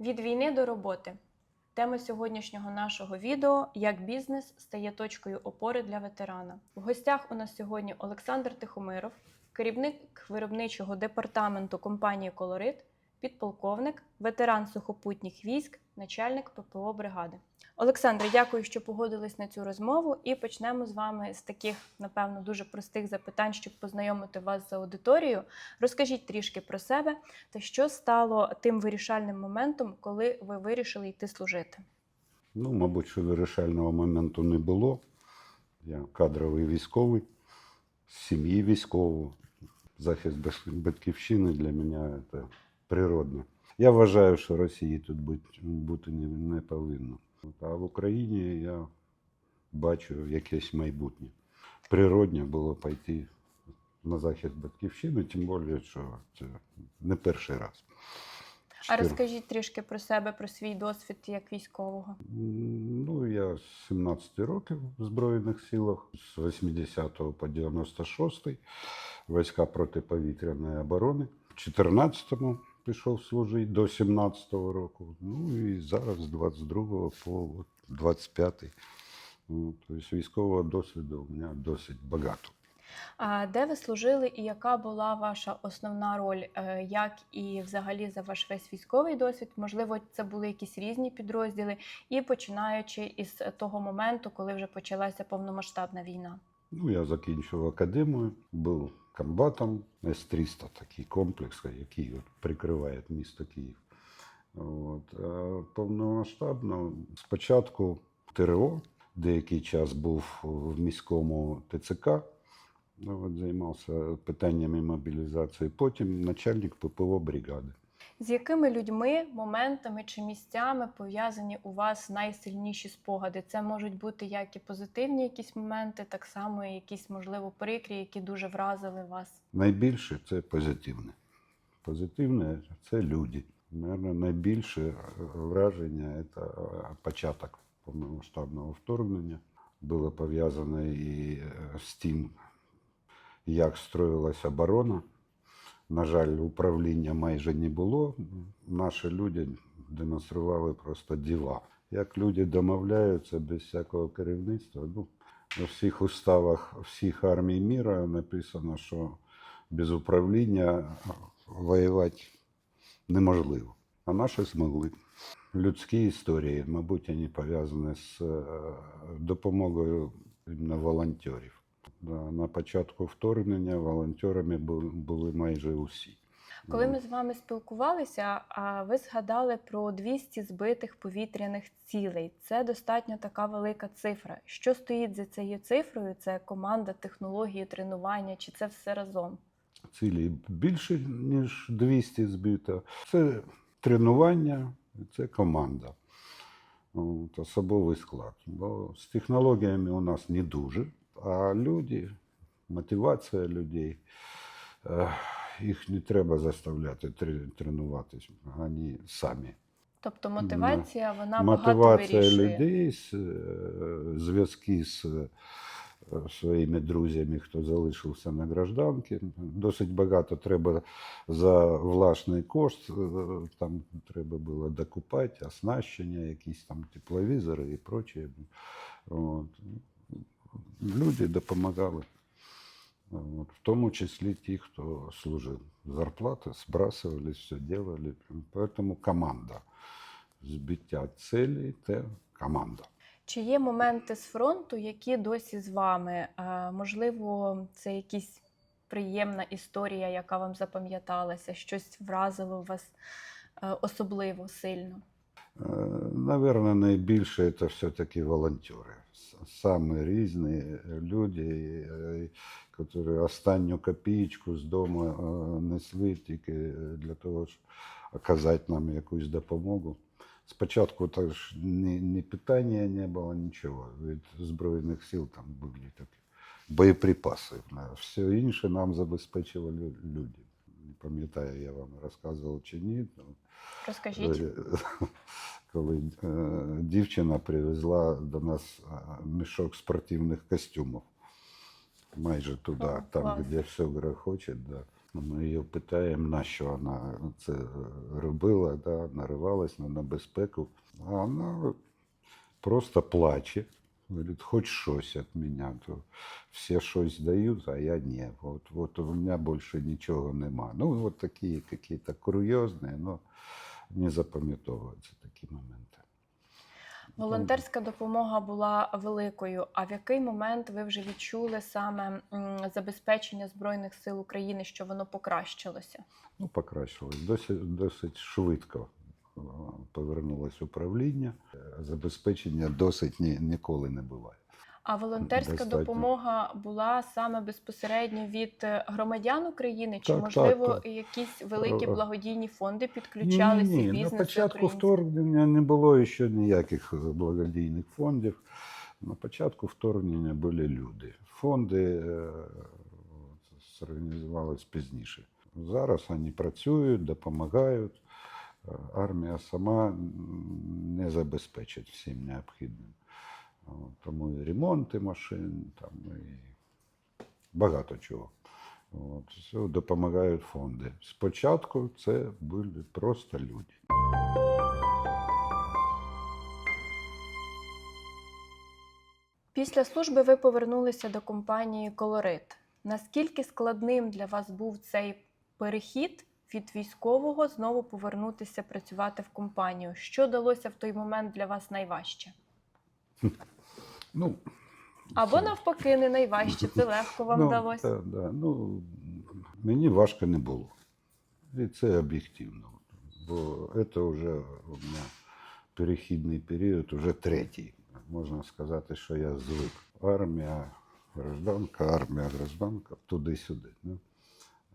Від війни до роботи. Тема сьогоднішнього нашого відео як бізнес стає точкою опори для ветерана. В гостях у нас сьогодні Олександр Тихомиров, керівник виробничого департаменту компанії Колорит, підполковник, ветеран сухопутніх військ, начальник ППО бригади. Олександре, дякую, що погодились на цю розмову. І почнемо з вами з таких, напевно, дуже простих запитань, щоб познайомити вас з аудиторією. Розкажіть трішки про себе та що стало тим вирішальним моментом, коли ви вирішили йти служити. Ну, мабуть, що вирішального моменту не було. Я кадровий військовий, з сім'ї військового. Захист батьківщини для мене це природно. Я вважаю, що Росії тут бути, не, не повинно. А в Україні я бачу якесь майбутнє. Природне було пойти на захист батьківщини, тим більше, що це не перший раз. А розкажіть трішки про себе, про свій досвід як військового. Ну, я з 17 років в Збройних силах, з 80 по 96 війська протиповітряної оборони. В 14-му пішов служити до 17-го року. Ну і зараз з 22 по от 25. Ну, тобто військового досвіду у мене досить багато. А де ви служили і яка була ваша основна роль, Е, як і взагалі за ваш весь військовий досвід? Можливо, це були якісь різні підрозділи, і починаючи із того моменту, коли вже почалася повномасштабна війна. Ну, я закінчив академію, був комбатом С-300, такий комплекс, який от прикриває місто Київ. От. Повномасштабно спочатку ТРО, деякий час був в міському ТЦК, ну, от, займався питаннями мобілізації, потім начальник ППО бригади. З якими людьми, моментами чи місцями пов'язані у вас найсильніші спогади? Це можуть бути як і позитивні якісь моменти, так само і якісь, можливо, прикрі, які дуже вразили вас. Найбільше це позитивне. Позитивне це люди. Наверное, найбільше враження це початок повномасштабного вторгнення. Було пов'язане і з тим, як строїлась оборона. На жаль, управління майже не було. Наші люди демонстрували просто діла. Як люди домовляються без всякого керівництва. Ну, у всіх уставах всіх армій міра написано, що без управління воювати неможливо. А наші змогли. Людські історії, мабуть, вони пов'язані з е, допомогою волонтерів. Да, На початку вторгнення волонтерами були майже усі. Коли ми з вами спілкувалися, а ви згадали про 200 збитих повітряних цілей. Це достатньо така велика цифра. Що стоїть за цією цифрою? Це команда, технології, тренування, чи це все разом? цілі більше, ніж 200 збито. Це тренування, це команда. От, особовий склад. Бо з технологіями у нас не дуже, а люди, мотивація людей, е, їх не треба заставляти тренуватись, вони самі. Тобто мотивація вона багато Мотивація вирішує. людей, е, зв'язки з е, своїми друзями, хто залишився на гражданці. Досить багато треба за власний кошт. Там треба було докупати, оснащення, якісь там тепловізори і прочее. От. Люди допомагали. От. В тому числі ті, хто служив. Зарплати збрасували, все делали. Поэтому команда. Збиття цілі це команда. Чи є моменти з фронту, які досі з вами? Е, Можливо, це якась приємна історія, яка вам запам'яталася, щось вразило вас е, особливо сильно. Наверное, найбільше це все-таки волонтери. С- Самі різні люди, е, які останню копієчку з дому е, несли тільки для того, щоб оказати нам якусь допомогу. Спочатку так ж ні, ні питання не було, нічого. Від Збройних сил там були такі боєприпаси. Все інше нам забезпечували люди. Не пам'ятаю, я вам розказував чи ні. ну, Розкажіть. Коли е, дівчина привезла до нас е, мішок спортивних костюмів. Майже туди, О, там, клас. де все грохоче. Да. Ми її питаємо, на що вона це робила, да, наривалась на небезпеку. А вона просто плаче. Говорит, хоть щось от меня. То всі щось дають, а я ні. От, от у мене більше нічого нема. Ну, от такі якісь курйозні, але не запам'ятовуються такі моменти. Волонтерська допомога була великою. А в який момент ви вже відчули саме забезпечення Збройних сил України, що воно покращилося? Ну, покращилось. Досить, досить швидко е, повернулось управління. Е, Забезпечення досить ні, ніколи не буває. А волонтерська Достатньо. допомога була саме безпосередньо від е, громадян України, чи Так, можливо так, так. якісь великі Е, е. благодійні фонди підключалися Ні, і на початку вторгнення не було ще ніяких благодійних фондів. На початку вторгнення були люди. Фонди от, пізніше. Зараз вони працюють, допомагають. Армія сама не забезпечить всім необхідним. Тому і ремонти машин, там, і багато чого. От, все допомагають фонди. Спочатку це були просто люди. Після служби ви повернулися до компанії Колорит. Наскільки складним для вас був цей перехід від військового знову повернутися працювати в компанію? Що далося в той момент для вас найважче? Ну, Або це- навпаки, не найважче, це легко вам ну, вдалося. Да, да, ну, мені важко не було. І це об'єктивно. Бо це вже у мене перехідний період, вже третій. Можна сказати, що я звик. Армія, гражданка, армія, гражданка, туди-сюди. Ну.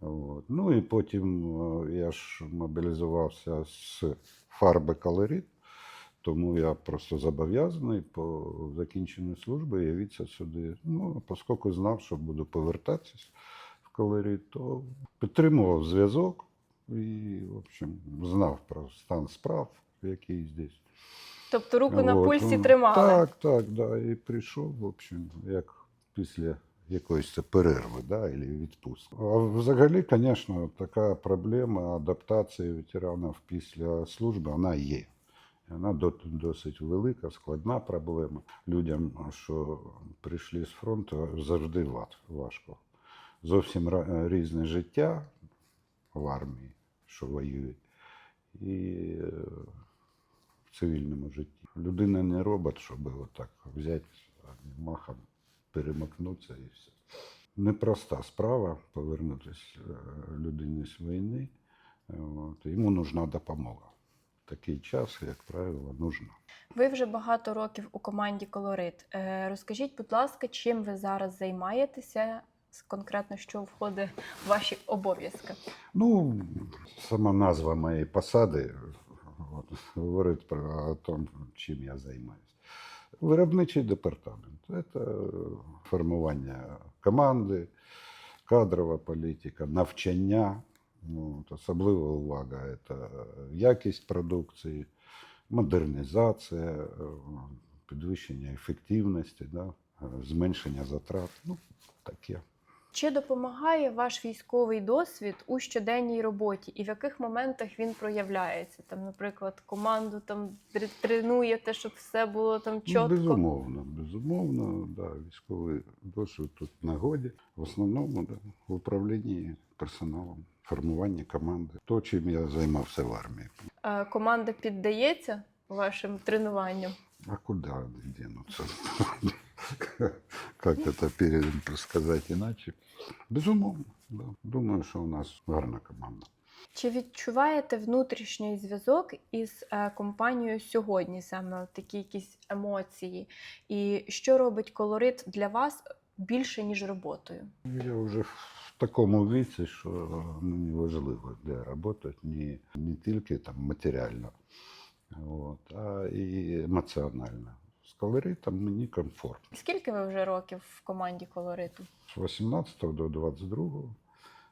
От. ну і потім е, я ж мобілізувався з фарби колорит, тому я просто зобов'язаний по закінченню служби явитися сюди. Ну, а оскільки знав, що буду повертатись в колорит, то підтримував зв'язок і, в общем, знав про стан справ, який здесь. Тобто руку на пульсі тримали. Так, так, да. І прийшов, в общем, як після якоїсь це перерви, да, або відпустки. А взагалі, звісно, така проблема адаптації ветеранів після служби, вона є. Вона досить велика, складна проблема. Людям, що прийшли з фронту, завжди важко. Зовсім різне життя в армії, що воюють, і е, в цивільному житті. Людина не робот, щоб отак взяти махом, перемикнутися і все. Непроста справа повернутися е, людині з війни. Е, От. Йому нужна допомога. Такий час, як правило, нужна. Ви вже багато років у команді Колорит. Е, Розкажіть, будь ласка, чим ви зараз займаєтеся? Конкретно, що входить в ваші обов'язки? Ну, сама назва моєї посади от, говорить про те, чим я займаюся. Виробничий департамент це формування команди, кадрова політика, навчання. От, особлива увага це якість продукції, модернізація, е, підвищення ефективності, да, е, зменшення затрат. Ну, таке. Чи допомагає ваш військовий досвід у щоденній роботі, і в яких моментах він проявляється? Там, наприклад, команду там тр- тренуєте, щоб все було там Ну, чітко. безумовно, безумовно, да, військовий досвід тут нагоді. В основному да, в управлінні персоналом, формуванні команди. То, чим я займався в армії. Е, Команда піддається вашим тренуванням? А куди дінуться? Як це перед сказати іначе? Безумовно, да. думаю, що у нас гарна команда. Чи відчуваєте внутрішній зв'язок із е, компанією сьогодні, саме такі якісь емоції? І що робить колорит для вас більше, ніж роботою? Я вже в такому віці, що мені важливо де працювати не, не тільки там матеріально, от, а і емоціонально. Колоритом мені комфортно. Скільки ви вже років в команді колориту? З 18 до 22.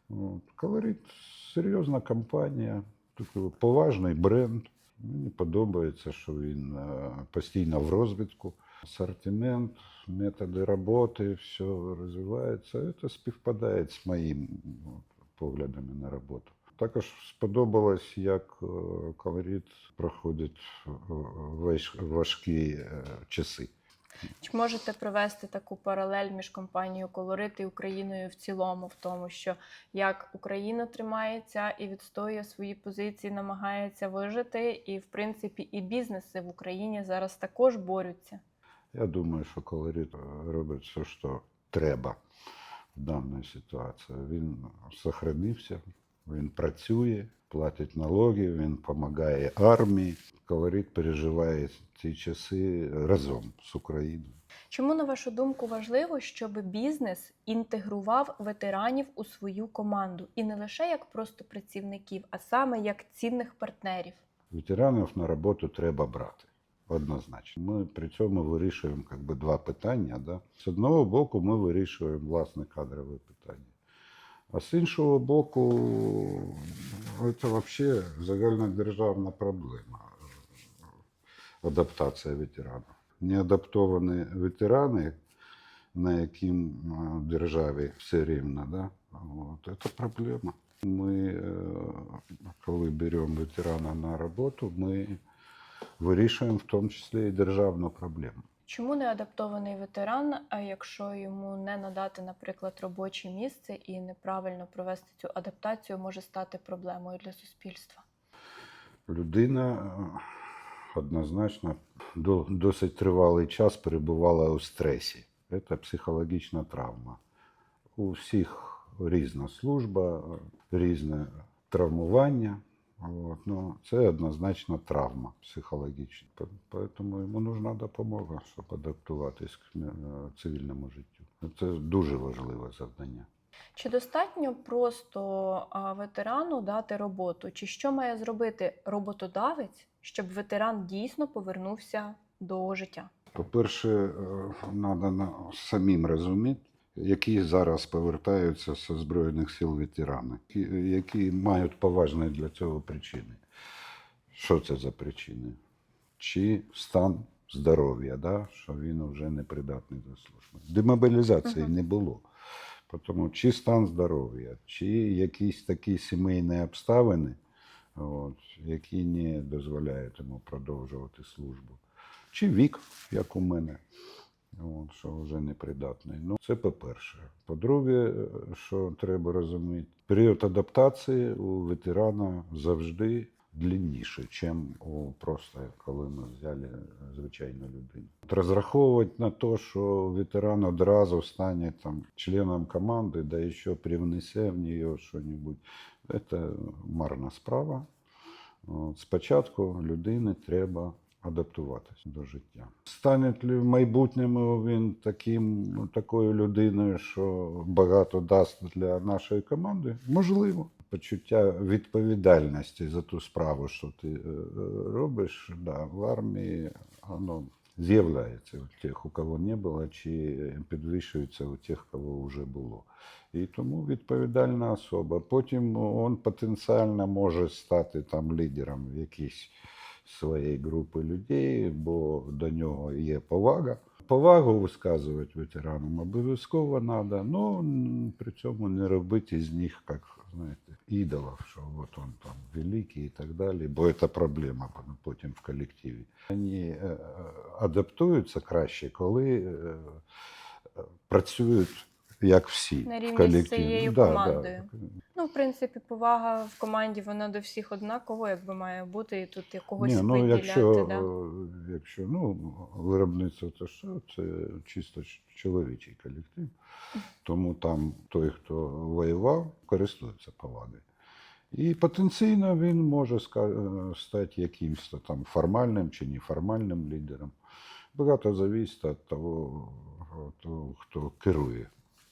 От. Колорит серйозна компанія, такий поважний бренд. Мені подобається, що він е, постійно в розвитку. Асортимент, методи роботи, все розвивається. Це співпадає з моїм поглядами на роботу. Також сподобалось, як е, колорит проходить е, важкі е, часи. Чи можете провести таку паралель між компанією Колорит і Україною в цілому, в тому, що як Україна тримається і відстоює свої позиції, намагається вижити, і в принципі і бізнеси в Україні зараз також борються. Я думаю, що колорит робить все, що треба в даній ситуації. Він сохранився, він працює, платить налоги, він допомагає армії. Колорит переживає ці часи разом з Україною. Чому, на вашу думку, важливо, щоб бізнес інтегрував ветеранів у свою команду і не лише як просто працівників, а саме як цінних партнерів? Ветеранів на роботу треба брати. Однозначно. Ми при цьому вирішуємо как би, два питання. Да? З одного боку, ми вирішуємо власне кадрове питання. А з іншого боку, це взагалі загальнодержавна проблема адаптація ветеранів. Неадаптовані ветерани, на яким а, державі все рівно, да? От, це проблема. Ми, е, коли беремо ветерана на роботу, ми вирішуємо в тому числі і державну проблему. Чому не адаптований ветеран, а якщо йому не надати, наприклад, робоче місце і неправильно провести цю адаптацію, може стати проблемою для суспільства? Людина е, однозначно досить тривалий час перебувала у стресі. Це психологічна травма. У всіх різна служба, різне травмування. От, ну, це однозначно травма психологічна. По- Тому йому нужна допомога, щоб адаптуватись к е, цивільному життю. Це дуже важливе завдання. Чи достатньо просто ветерану дати роботу? Чи що має зробити роботодавець, щоб ветеран дійсно повернувся до життя? По-перше, треба самим розуміти, які зараз повертаються з Збройних сил ветерани, які- мають поважні для цього причини. Що це за причини? Чи стан здоров'я, да? що він вже не придатний до служби. Демобілізації Мгм. не було. Тому чи стан здоров'я, чи якісь такі сімейні обставини, от, які не дозволяють йому продовжувати службу чи вік, як у мене, от, що вже непридатний. Ну, це по-перше. По-друге, е, що треба розуміти, період адаптації у ветерана завжди длинніший, ніж у просто коли ми взяли е, звичайну людину. От Розраховувати на те, що ветеран одразу стане там, членом команди, да ще привнесе в нее щось, це марна справа. От, спочатку людини треба адаптуватися до життя. Стане в майбутньому він таким, ну, такою людиною, що багато дасть для нашої команди? Можливо. Почуття відповідальності за ту справу, що ти е, робиш, да, в армії воно з'являється у тих, у кого не було, чи підвищується у тих, кого вже було. І тому відповідальна особа. Потім він потенціально може стати там лідером в якійсь своєї групи людей, бо до нього є повага. Повагу висказувати ветеранам обов'язково треба, але при цьому не робити з них, як знаєте, ідолів, що от він там великий і так далі, бо це проблема потім в колективі. Вони е, е, адаптуються краще, коли е, працюють як всі На в рівні з цією Да, командою. Да. Ну, в принципі, повага в команді вона до всіх однаково, якби має бути, і тут якогось Ні, ну, якщо, да? е, якщо ну, виробництво, то що це чисто чоловічий колектив. Тому там той, хто воював, користується повагою. І потенційно він може е, стати якимось там формальним чи неформальним лідером. Багато залежить від того, хто керує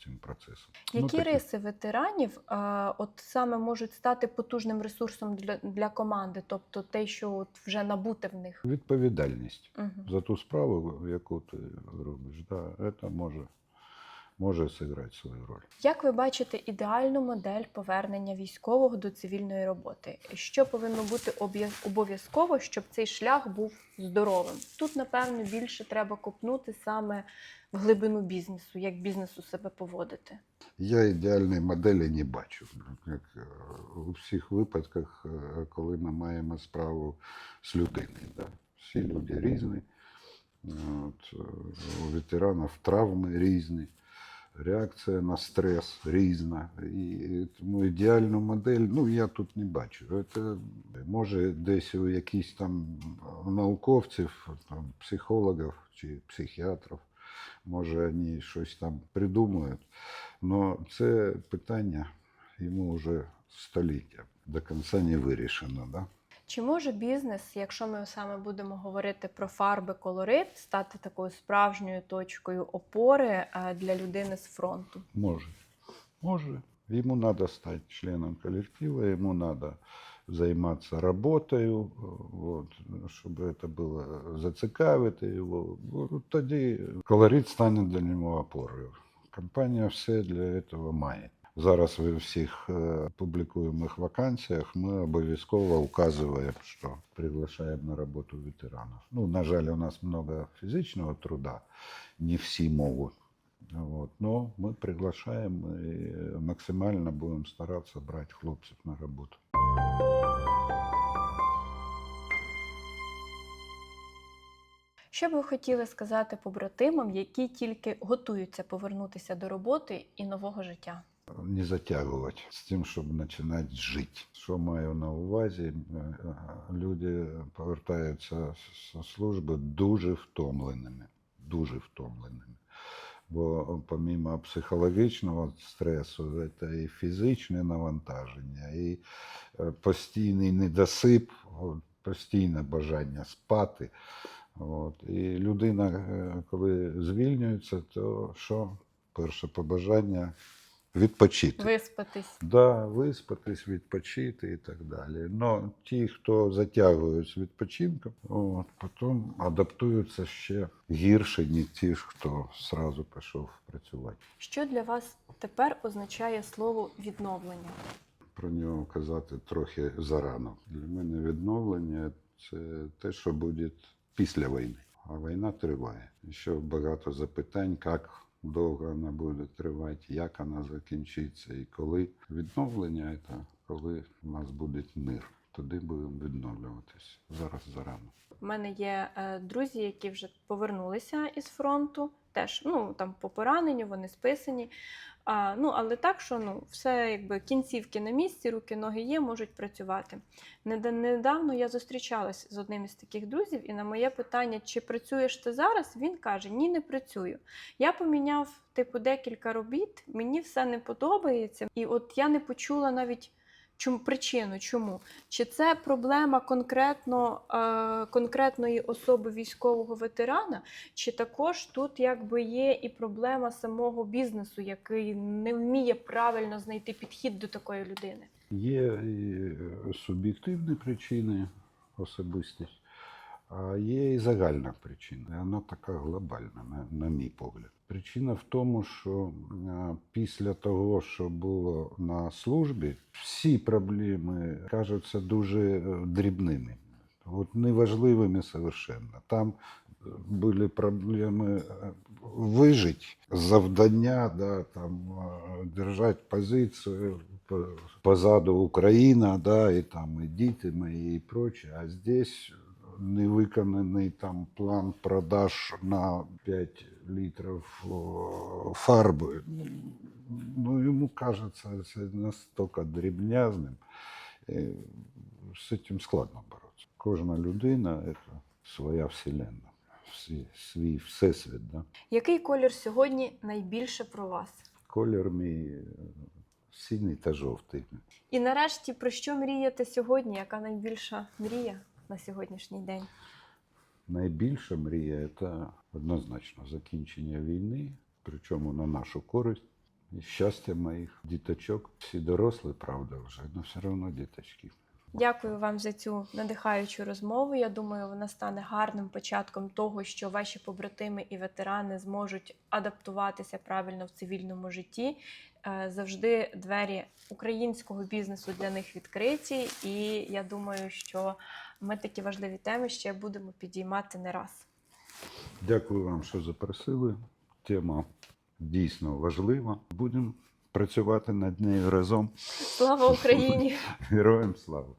цим процесом. Які ну, риси ветеранів а, от саме можуть стати потужним ресурсом для, для команди, тобто те, що от вже набуте в них? Відповідальність. Угу. за ту справу, яку ти робиш. Да, це може може зіграти свою роль. Як ви бачите ідеальну модель повернення військового до цивільної роботи? Що повинно бути обов'язково, щоб цей шлях був здоровим? Тут, напевно, більше треба копнути саме в глибину бізнесу, як бізнесу себе поводити. Я ідеальної моделі не бачу. Як е, у всіх випадках, е, коли ми маємо справу з людиною. Да. Всі люди різні. От, е, у ветеранів травми різні, реакція на стрес різна. І тому ідеальну модель, ну я тут не бачу. Це може десь у якихось там науковців, там, психологів чи психіатрів, може вони щось там придумають. Но це питання йому вже століття до кінця не вирішено. Да? Чи може бізнес, якщо ми саме будемо говорити про фарби, колорит, стати такою справжньою точкою опори е, для людини з фронту? Може. Може. Ему надо стать членом коллектива, ему надо займатися роботою, вот, щоб це було зацікавити його. От Тоді колорит стане для нього опорою. Компанія все для цього має. Зараз в всіх е, публікуємих вакансіях ми обов'язково указуємо, що приглашаємо на роботу ветеранів. Ну, на жаль, у нас много фізичного труда, не всі можуть. Вот. Но мы приглашаем и максимально будем стараться брать хлопцев на работу. Що б ви хотіли сказати побратимам, які тільки готуються повернутися до роботи і нового життя? Не затягувати з тим, щоб починати жити. Що маю на увазі? Е, е, Люди повертаються з служби дуже втомленими. Дуже втомленими. Бо помимо психологічного стресу, це і фізичне навантаження, і е, постійний недосип, постійне бажання спати. От. І людина, коли звільнюється, то що? Перше побажання відпочити. Виспатись. Да, виспатись, відпочити і так далі. Но ті, хто затягують з відпочинком, от, потім адаптуються ще гірше, ніж ті, хто сразу пішов працювати. Що для вас тепер означає слово відновлення? Про нього казати трохи зарано. Для мене відновлення це те, що буде після війни. А війна триває. Ще багато запитань, як довго вона буде тривати, як вона закінчиться і коли. Відновлення це коли у нас буде мир. Туди будемо відновлюватися. Зараз зарано. У мене є е, друзі, які вже повернулися із фронту. Теж ну там по пораненню, вони списані. А, ну, але так, що ну, все якби кінцівки на місці, руки, ноги є, можуть працювати. Недавно я зустрічалась з одним із таких друзів, і на моє питання, чи працюєш ти зараз, він каже: Ні, не працюю. Я поміняв типу декілька робіт, мені все не подобається. І от я не почула навіть чому причину, чому. Чи це проблема конкретно е, конкретної особи військового ветерана, чи також тут якби є і проблема самого бізнесу, який не вміє правильно знайти підхід до такої людини? Є і е, суб'єктивні причини особистість, а є і загальна причина. І вона така глобальна, на, на мій погляд. Причина в тому, що е, після того, що було на службі, всі проблеми кажуться дуже е, дрібними, от неважливими совершенно. Там е, були проблеми вижити, завдання, да, там, держати позицію, позаду Україна, да, і там і діти мої, і прочее. А здесь невиконаний там план продаж на 5 літрів фарби. Ну, йому кажеться, це настільки дрібнязним. Е, З цим складно боротися. Кожна людина це своя вселенна, свій всесвіт. Да? Який колір сьогодні найбільше про вас? Колір мій е, синій та жовтий. І нарешті про що мрієте сьогодні? Яка найбільша мрія на сьогоднішній день? Найбільша мрія це однозначно закінчення війни, причому на нашу користь. І щастя моїх діточок. Всі дорослі, правда, вже, але все одно діточки. Дякую вам за цю надихаючу розмову. Я думаю, вона стане гарним початком того, що ваші побратими і ветерани зможуть адаптуватися правильно в цивільному житті. Е, Завжди двері українського бізнесу для них відкриті, і я думаю, що ми такі важливі теми ще будемо підіймати не раз. Дякую вам, що запросили. Тема дійсно важлива. Будемо працювати над нею разом. Слава Україні! Героям слава!